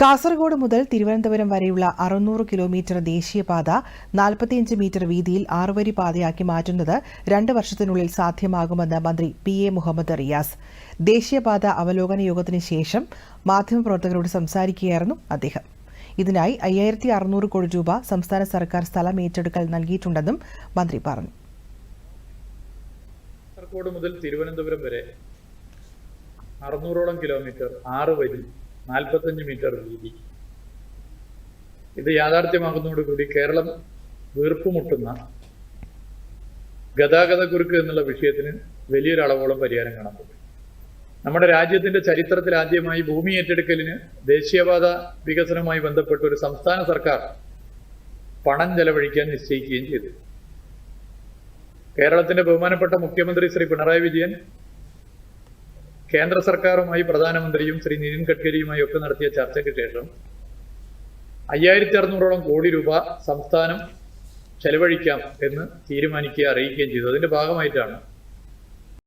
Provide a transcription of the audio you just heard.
കാസർഗോഡ് മുതൽ തിരുവനന്തപുരം വരെയുള്ള അറുന്നൂറ് കിലോമീറ്റർ ദേശീയപാത നാൽപ്പത്തിയഞ്ച് മീറ്റർ വീതിയിൽ ആറുവരി പാതയാക്കി മാറ്റുന്നത് രണ്ട് വർഷത്തിനുള്ളിൽ സാധ്യമാകുമെന്ന് മന്ത്രി പി എ മുഹമ്മദ് റിയാസ്. ദേശീയപാത അവലോകന യോഗത്തിന് ശേഷം മാധ്യമപ്രവർത്തകരോട് സംസാരിക്കുകയായിരുന്നു അദ്ദേഹം. ഇതിനായി അയ്യായിരത്തി അറുന്നൂറ് കോടി രൂപ സംസ്ഥാന സർക്കാർ സ്ഥലം ഏറ്റെടുക്കൽ നൽകിയിട്ടുണ്ടെന്നും മന്ത്രി പറഞ്ഞു. കാസർഗോഡ് മുതൽ തിരുവനന്തപുരം വരെ അറുന്നൂറോളം കിലോമീറ്റർ ആറ് വരി നാൽപ്പത്തഞ്ച് മീറ്റർ വീതി ഇത് യാഥാർത്ഥ്യമാകുന്നതോടുകൂടി കേരളം വീർപ്പുമുട്ടുന്ന ഗതാഗത കുരുക്ക് എന്നുള്ള വിഷയത്തിന് വലിയൊരളവോളം പരിഹാരം കാണാൻ പറ്റും. നമ്മുടെ രാജ്യത്തിന്റെ ചരിത്രത്തിൽ ആദ്യമായി ഭൂമി ഏറ്റെടുക്കലിന് ദേശീയപാത വികസനവുമായി ബന്ധപ്പെട്ട് ഒരു സംസ്ഥാന സർക്കാർ പണം ചെലവഴിക്കാൻ നിശ്ചയിക്കുകയും ചെയ്തു. കേരളത്തിന്റെ ബഹുമാനപ്പെട്ട മുഖ്യമന്ത്രി ശ്രീ പിണറായി വിജയൻ കേന്ദ്ര സർക്കാരുമായി പ്രധാനമന്ത്രിയും ശ്രീ നിതിൻ ഗഡ്കരിയുമായി ഒക്കെ നടത്തിയ ചർച്ചയ്ക്ക് ശേഷം അയ്യായിരത്തി അറുന്നൂറോളം കോടി രൂപ സംസ്ഥാനം ചെലവഴിക്കാം എന്ന് തീരുമാനിക്കുക അറിയിക്കുകയും ചെയ്തു. അതിന്റെ ഭാഗമായിട്ടാണ്